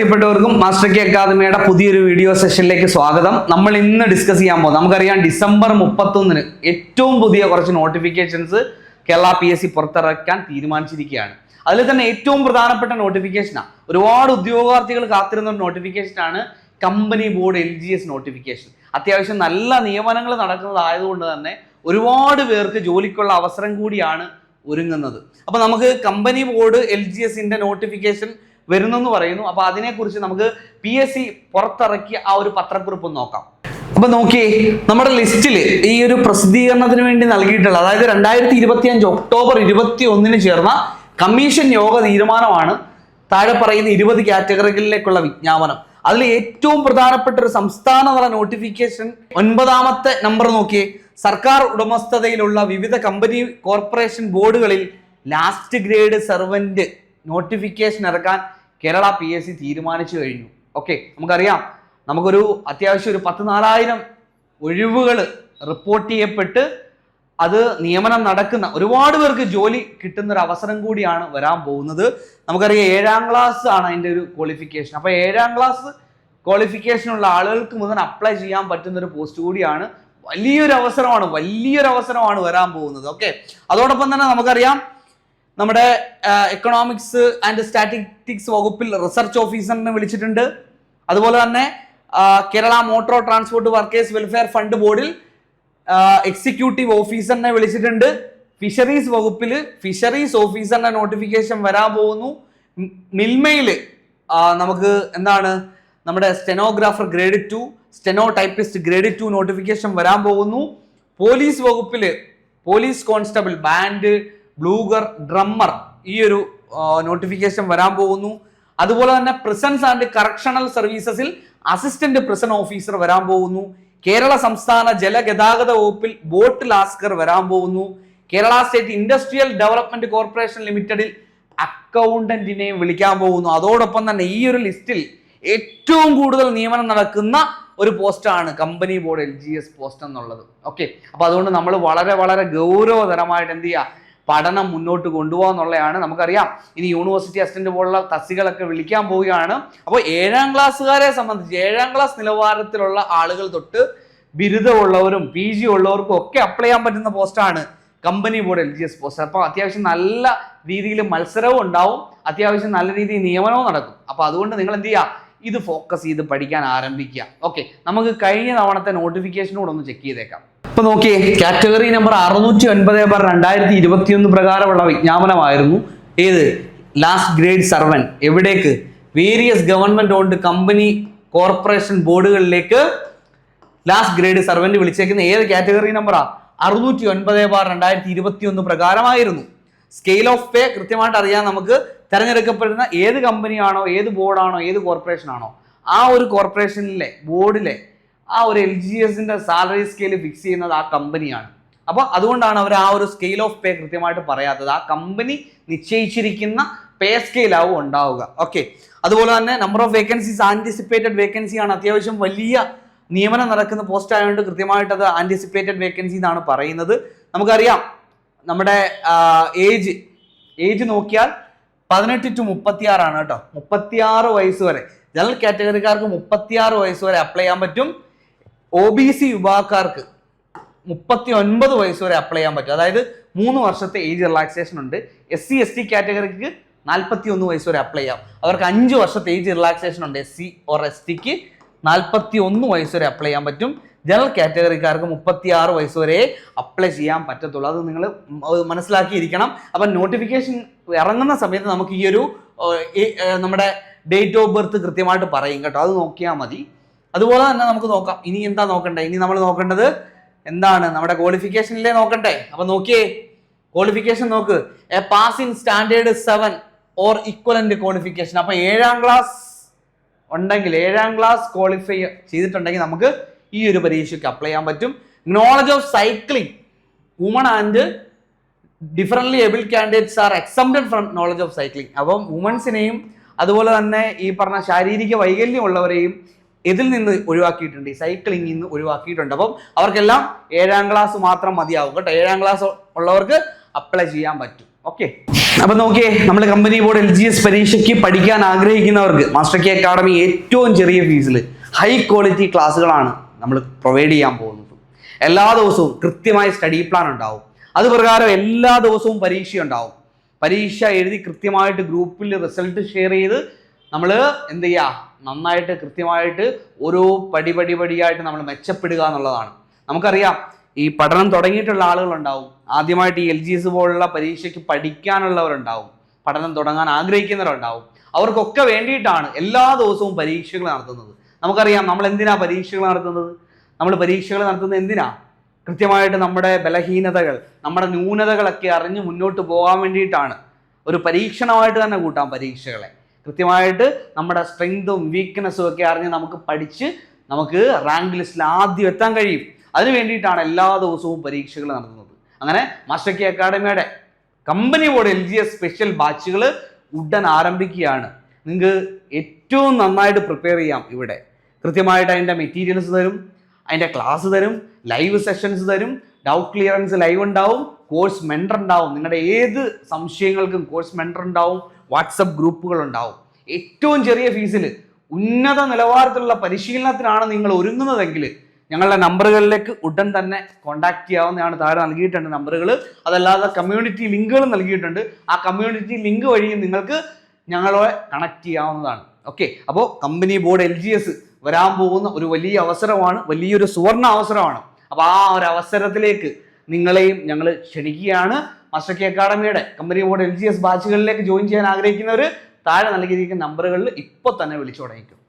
പ്രിയപ്പെട്ടവർക്കും master K അക്കാദമിയുടെ പുതിയൊരു വീഡിയോ സെഷനിലേക്ക് സ്വാഗതം. നമ്മൾ ഇന്ന് ഡിസ്കസ് ചെയ്യാൻ പോകും നമുക്കറിയാം ഡിസംബർ മുപ്പത്തൊന്നിന് ഏറ്റവും പുതിയ കുറച്ച് notifications Kerala P S C പുറത്തിറക്കാൻ തീരുമാനിച്ചിരിക്കുകയാണ്. അതിൽ തന്നെ ഏറ്റവും പ്രധാനപ്പെട്ട നോട്ടിഫിക്കേഷനാണ് ഒരുപാട് ഉദ്യോഗാർത്ഥികൾ കാത്തിരുന്ന ഒരു നോട്ടിഫിക്കേഷനാണ് company board L G S notification അത്യാവശ്യം നല്ല നിയമനങ്ങൾ നടക്കുന്നതായതുകൊണ്ട് തന്നെ ഒരുപാട് പേർക്ക് ജോലിക്കുള്ള അവസരം കൂടിയാണ് ഒരുങ്ങുന്നത്. അപ്പോൾ നമുക്ക് കമ്പനി ബോർഡ് എൽ ജി എസിന്റെ നോട്ടിഫിക്കേഷൻ വരുന്നെന്ന് പറയുന്നു. അപ്പൊ അതിനെക്കുറിച്ച് നമുക്ക് പി എസ് സി പുറത്തിറക്കിയ ആ ഒരു പത്രക്കുറിപ്പ് നോക്കാം. അപ്പൊ നോക്കിയേ നമ്മുടെ ലിസ്റ്റിൽ ഈ ഒരു പ്രസിദ്ധീകരണത്തിന് വേണ്ടി നൽകിയിട്ടുള്ള അതായത് രണ്ടായിരത്തി ഇരുപത്തി അഞ്ച് ഒക്ടോബർ ഇരുപത്തി ഒന്നിന് ചേർന്ന കമ്മീഷൻ യോഗ തീരുമാനമാണ് താഴെ പറയുന്ന ഇരുപത് കാറ്റഗറികളിലേക്കുള്ള വിജ്ഞാപനം. അതിൽ ഏറ്റവും പ്രധാനപ്പെട്ട ഒരു സംസ്ഥാന തല നോട്ടിഫിക്കേഷൻ ഒൻപതാമത്തെ നമ്പർ നോക്കിയേ സർക്കാർ ഉടമസ്ഥതയിലുള്ള വിവിധ കമ്പനി കോർപ്പറേഷൻ ബോർഡുകളിൽ ലാസ്റ്റ് ഗ്രേഡ് സെർവന്റ് നോട്ടിഫിക്കേഷൻ ഇറക്കാൻ കേരള പി എസ് സി തീരുമാനിച്ചു കഴിഞ്ഞു. ഓക്കെ നമുക്കറിയാം. നമുക്കൊരു അത്യാവശ്യം ഒരു പത്ത് നാലായിരം ഒഴിവുകൾ റിപ്പോർട്ട് ചെയ്യപ്പെട്ട് അത് നിയമനം നടക്കുന്ന ഒരുപാട് പേർക്ക് ജോലി കിട്ടുന്ന ഒരു അവസരം കൂടിയാണ് വരാൻ പോകുന്നത്. നമുക്കറിയാം ഏഴാം ക്ലാസ് ആണ് അതിന്റെ ഒരു ക്വാളിഫിക്കേഷൻ അപ്പോൾ ഏഴാം ക്ലാസ് ക്വാളിഫിക്കേഷനുള്ള ആളുകൾക്ക് മുതൽ അപ്ലൈ ചെയ്യാൻ പറ്റുന്ന ഒരു പോസ്റ്റ് കൂടിയാണ്. വലിയൊരു അവസരമാണ് വലിയൊരു അവസരമാണ് വരാൻ പോകുന്നത്. ഓക്കെ അതോടൊപ്പം തന്നെ നമുക്കറിയാം നമ്മുടെ എക്കണോമിക്സ് ആൻഡ് സ്റ്റാറ്റിസ്റ്റിക്സ് വകുപ്പിൽ റിസർച്ച് ഓഫീസറിനെ വിളിച്ചിട്ടുണ്ട്. അതുപോലെ തന്നെ Kerala motor transport workers welfare fund ബോർഡിൽ എക്സിക്യൂട്ടീവ് ഓഫീസറിനെ വിളിച്ചിട്ടുണ്ട്. ഫിഷറീസ് വകുപ്പിൽ ഫിഷറീസ് ഓഫീസറിന്റെ നോട്ടിഫിക്കേഷൻ വരാൻ പോകുന്നു. മിൽമയിൽ നമുക്ക് എന്താണ് നമ്മുടെ stenographer grade two steno typist grade two notification വരാൻ പോകുന്നു. പോലീസ് വകുപ്പിൽ police constable band bugler drummer ഈ ഒരു നോട്ടിഫിക്കേഷൻ വരാൻ പോകുന്നു. അതുപോലെ തന്നെ പ്രിസൻസ് ആൻഡ് കറക്ഷണൽ സർവീസസിൽ അസിസ്റ്റന്റ് പ്രിസൺ ഓഫീസർ വരാൻ പോകുന്നു. കേരള സംസ്ഥാന ജലഗതാഗത വകുപ്പിൽ ബോട്ട് ലാസ്കർ വരാൻ പോകുന്നു. Kerala state industrial development corporation ലിമിറ്റഡിൽ അക്കൗണ്ടന്റിനെയും വിളിക്കാൻ പോകുന്നു. അതോടൊപ്പം തന്നെ ഈ ഒരു ലിസ്റ്റിൽ ഏറ്റവും കൂടുതൽ നിയമനം നടക്കുന്ന ഒരു പോസ്റ്റാണ് company board L G S post എന്നുള്ളത്. ഓക്കെ അപ്പൊ അതുകൊണ്ട് നമ്മൾ വളരെ വളരെ ഗൗരവതരമായിട്ട് എന്ത് ചെയ്യുക? പഠനം മുന്നോട്ട് കൊണ്ടുപോകുക എന്നുള്ളതാണ് നമുക്കറിയാം. ഇനി യൂണിവേഴ്സിറ്റി അസിസ്റ്റന്റ് പോലുള്ള തസ്തികളൊക്കെ വിളിക്കാൻ പോവുകയാണ്. അപ്പോൾ ഏഴാം ക്ലാസ്സുകാരെ സംബന്ധിച്ച് ഏഴാം ക്ലാസ് നിലവാരത്തിലുള്ള ആളുകൾ തൊട്ട് ബിരുദമുള്ളവരും പി ജി ഉള്ളവർക്കും ഒക്കെ അപ്ലൈ ചെയ്യാൻ പറ്റുന്ന പോസ്റ്റാണ് company board L G S post അപ്പോൾ അത്യാവശ്യം നല്ല രീതിയിൽ മത്സരവും ഉണ്ടാവും. അത്യാവശ്യം നല്ല രീതിയിൽ നിയമനവും നടക്കും. അപ്പോൾ അതുകൊണ്ട് നിങ്ങൾ എന്ത് ചെയ്യുക ഇത് ഫോക്കസ് ചെയ്ത് പഠിക്കാൻ ആരംഭിക്കുക. ഓക്കെ നമുക്ക് കഴിഞ്ഞ തവണത്തെ നോട്ടിഫിക്കേഷനോടൊന്ന് ചെക്ക് ചെയ്തേക്കാം. ഇപ്പൊ നോക്കിയേ കാറ്റഗറി നമ്പർ അറുന്നൂറ്റി ഒൻപത് ബാർ രണ്ടായിരത്തി ഇരുപത്തിയൊന്ന് പ്രകാരമുള്ള വിജ്ഞാപനമായിരുന്നു. ഏത്? Last grade servant. എവിടേക്ക്? Various government owned company corporation ബോർഡുകളിലേക്ക് last grade servant വിളിച്ചേക്കുന്ന ഏത് കാറ്റഗറി നമ്പറാ അറുന്നൂറ്റി ഒൻപത് ബാർ രണ്ടായിരത്തി ഇരുപത്തി ഒന്ന് പ്രകാരമായിരുന്നു. സ്കെയിൽ ഓഫ് പേ കൃത്യമായിട്ട് അറിയാൻ നമുക്ക് തിരഞ്ഞെടുക്കപ്പെടുന്ന ഏത് കമ്പനിയാണോ ഏത് ബോർഡാണോ ഏത് കോർപ്പറേഷൻ ആണോ ആ ഒരു കോർപ്പറേഷനിലെ ബോർഡിലെ ആ ഒരു എൽ ജി എസിന്റെ സാലറി സ്കെയിൽ ഫിക്സ് ചെയ്യുന്നത് ആ കമ്പനിയാണ്. അപ്പോൾ അതുകൊണ്ടാണ് അവർ ആ ഒരു സ്കെയിൽ ഓഫ് പേ കൃത്യമായിട്ട് പറയാത്തത്. ആ കമ്പനി നിശ്ചയിച്ചിരിക്കുന്ന പേ സ്കെയിലാവും ഉണ്ടാവുക. ഓക്കെ. അതുപോലെ തന്നെ number of vacancies anticipated vacancy ആണ്. അത്യാവശ്യം വലിയ നിയമനം നടക്കുന്ന പോസ്റ്റ് ആയതുകൊണ്ട് കൃത്യമായിട്ട് അത് ആന്റിസിപ്പേറ്റഡ് വേക്കൻസി എന്നാണ് പറയുന്നത്. നമുക്കറിയാം നമ്മുടെ ഏജ് ഏജ് നോക്കിയാൽ പതിനെട്ട് ടു മുപ്പത്തിയാറാണ് കേട്ടോ. മുപ്പത്തിയാറ് വയസ്സ് വരെ. ജനറൽ കാറ്റഗറിക്കാർക്ക് മുപ്പത്തിയാറ് വയസ്സ് വരെ അപ്ലൈ ചെയ്യാൻ പറ്റും. ഒ ബി സി യുവാക്കാർക്ക് മുപ്പത്തി ഒൻപത് വയസ്സ് വരെ അപ്ലൈ ചെയ്യാൻ പറ്റും. അതായത് മൂന്ന് വർഷത്തെ ഏജ് റിലാക്സേഷൻ ഉണ്ട്. എസ് സി എസ് ടി കാറ്റഗറിക്ക് നാൽപ്പത്തി ഒന്ന് വയസ്സ് വരെ അപ്ലൈ ചെയ്യാം. അവർക്ക് അഞ്ച് വർഷത്തെ ഏജ് റിലാക്സേഷൻ ഉണ്ട്. എസ് സി ഓർ എസ് ടിക്ക് നാൽപ്പത്തി ഒന്ന് വയസ്സ് വരെ അപ്ലൈ ചെയ്യാൻ പറ്റും. ജനറൽ കാറ്റഗറിക്കാർക്ക് മുപ്പത്തി ആറ് വയസ്സ് വരെ അപ്ലൈ ചെയ്യാൻ പറ്റത്തുള്ളൂ. അത് നിങ്ങൾ മനസ്സിലാക്കിയിരിക്കണം. അപ്പം നോട്ടിഫിക്കേഷൻ ഇറങ്ങുന്ന സമയത്ത് നമുക്ക് ഈ ഒരു നമ്മുടെ ഡേറ്റ് ഓഫ് ബർത്ത് കൃത്യമായിട്ട് പറയും കേട്ടോ. അത് നോക്കിയാൽ മതി. അതുപോലെ തന്നെ നമുക്ക് നോക്കാം. ഇനി എന്താ നോക്കണ്ടേ? ഇനി നമ്മൾ നോക്കേണ്ടത് എന്താണ്? നമ്മുടെ ക്വാളിഫിക്കേഷനിലേ നോക്കണ്ടേ? അപ്പൊ നോക്കിയേ. ക്വാളിഫിക്കേഷൻ നോക്ക്. A pass in standard seven or equivalent qualification അപ്പൊ ഏഴാം ക്ലാസ് ഉണ്ടെങ്കിൽ ഏഴാം ക്ലാസ് ക്വാളിഫൈ ചെയ്തിട്ടുണ്ടെങ്കിൽ നമുക്ക് ഈ ഒരു പരീക്ഷയ്ക്ക് അപ്ലൈ ചെയ്യാൻ പറ്റും. Knowledge of cycling women and differently able candidates are exempted from knowledge of cycling അപ്പം വുമൻസിനെയും അതുപോലെ തന്നെ ഈ പറഞ്ഞ ശാരീരിക വൈകല്യം വൈകല്യമുള്ളവരെയും ഇതിൽ നിന്ന് ഒഴിവാക്കിയിട്ടുണ്ട് ഈ സൈക്ലിംഗിൽ നിന്ന് ഒഴിവാക്കിയിട്ടുണ്ട്. അപ്പം അവർക്കെല്ലാം ഏഴാം ക്ലാസ് മാത്രം മതിയാവും കേട്ടോ. ഏഴാം ക്ലാസ് ഉള്ളവർക്ക് അപ്ലൈ ചെയ്യാൻ പറ്റും. ഓക്കെ അപ്പൊ നോക്കിയേ നമ്മൾ company board L G S പരീക്ഷയ്ക്ക് പഠിക്കാൻ ആഗ്രഹിക്കുന്നവർക്ക് മാസ്റ്റർ കെ അക്കാഡമി ഏറ്റവും ചെറിയ ഫീസിൽ ഹൈ ക്വാളിറ്റി ക്ലാസ്സുകളാണ് നമ്മൾ പ്രൊവൈഡ് ചെയ്യാൻ പോകുന്നത്. എല്ലാ ദിവസവും കൃത്യമായ സ്റ്റഡി പ്ലാൻ ഉണ്ടാവും. അത് പ്രകാരം എല്ലാ ദിവസവും പരീക്ഷ ഉണ്ടാവും. പരീക്ഷ എഴുതി കൃത്യമായിട്ട് ഗ്രൂപ്പിൽ റിസൾട്ട് ഷെയർ ചെയ്ത് നമ്മൾ എന്ത് ചെയ്യുക നന്നായിട്ട് കൃത്യമായിട്ട് ഓരോ പടി പടി പടിയായിട്ട് നമ്മൾ മെച്ചപ്പെടുക എന്നുള്ളതാണ്. നമുക്കറിയാം ഈ പഠനം തുടങ്ങിയിട്ടുള്ള ആളുകളുണ്ടാവും. ആദ്യമായിട്ട് ഈ എൽ ജി എസ് പോലുള്ള പരീക്ഷയ്ക്ക് പഠിക്കാനുള്ളവരുണ്ടാവും. പഠനം തുടങ്ങാൻ ആഗ്രഹിക്കുന്നവരുണ്ടാവും. അവർക്കൊക്കെ വേണ്ടിയിട്ടാണ് എല്ലാ ദിവസവും പരീക്ഷകൾ നടത്തുന്നത്. നമുക്കറിയാം നമ്മൾ എന്തിനാ പരീക്ഷകൾ നടത്തുന്നത്? നമ്മൾ പരീക്ഷകൾ നടത്തുന്നത് എന്തിനാ? കൃത്യമായിട്ട് നമ്മുടെ ബലഹീനതകൾ നമ്മുടെ ന്യൂനതകളൊക്കെ അറിഞ്ഞ് മുന്നോട്ട് പോകാൻ വേണ്ടിയിട്ടാണ്. ഒരു പരീക്ഷണമായിട്ട് തന്നെ കൂട്ടാം പരീക്ഷകളെ. കൃത്യമായിട്ട് നമ്മുടെ സ്ട്രെങ്തും വീക്ക്നെസ്സും ഒക്കെ അറിഞ്ഞ് നമുക്ക് പഠിച്ച് നമുക്ക് റാങ്ക് ലിസ്റ്റിൽ ആദ്യം എത്താൻ കഴിയും. അതിന് വേണ്ടിയിട്ടാണ് എല്ലാ ദിവസവും പരീക്ഷകൾ നടത്തുന്നത്. അങ്ങനെ master അക്കാഡമിയുടെ company board L G S special ബാച്ചുകൾ ഉടൻ ആരംഭിക്കുകയാണ്. നിങ്ങൾക്ക് ഏറ്റവും നന്നായിട്ട് പ്രിപ്പയർ ചെയ്യാം ഇവിടെ. കൃത്യമായിട്ട് അതിന്റെ മെറ്റീരിയൽസ് തരും അതിന്റെ ക്ലാസ് തരും ലൈവ് സെഷൻസ് തരും ഡൗട്ട് ക്ലിയറൻസ് ലൈവ് ഉണ്ടാവും കോഴ്സ് മെന്റർ ഉണ്ടാവും. നിങ്ങളുടെ ഏത് സംശയങ്ങൾക്കും കോഴ്സ് മെന്റർ ഉണ്ടാവും. വാട്സപ്പ് ഗ്രൂപ്പുകൾ ഉണ്ടാവും ഏറ്റവും ചെറിയ ഫീസിൽ ഉന്നത നിലവാരത്തിലുള്ള പരിശീലനത്തിനാണ് നിങ്ങൾ ഒരുങ്ങുന്നതെങ്കിൽ ഞങ്ങളുടെ നമ്പറുകളിലേക്ക് ഉടൻ തന്നെ കോൺടാക്ട് ചെയ്യാവുന്നതാണ്. താഴെ നൽകിയിട്ടുണ്ട് നമ്പറുകൾ അതല്ലാതെ കമ്മ്യൂണിറ്റി ലിങ്കുകൾ നൽകിയിട്ടുണ്ട്. ആ കമ്മ്യൂണിറ്റി ലിങ്ക് വഴിയും നിങ്ങൾക്ക് ഞങ്ങളെ കണക്ട് ചെയ്യാവുന്നതാണ്. ഓക്കെ അപ്പോൾ company board L G S വരാൻ പോകുന്ന ഒരു വലിയ അവസരമാണ്. വലിയൊരു സുവർണ അവസരമാണ്. അപ്പോൾ ആ ഒരു അവസരത്തിലേക്ക് നിങ്ങളെയും ഞങ്ങൾ ക്ഷണിക്കുകയാണ്. Master K അക്കാഡമിയുടെ company board L G S ബാച്ചുകളിലേക്ക് join ചെയ്യാൻ ആഗ്രഹിക്കുന്നവർ താഴെ നൽകിയിരിക്കുന്ന നമ്പറുകളിൽ ഇപ്പോൾ തന്നെ വിളിച്ചു തുടങ്ങിക്കും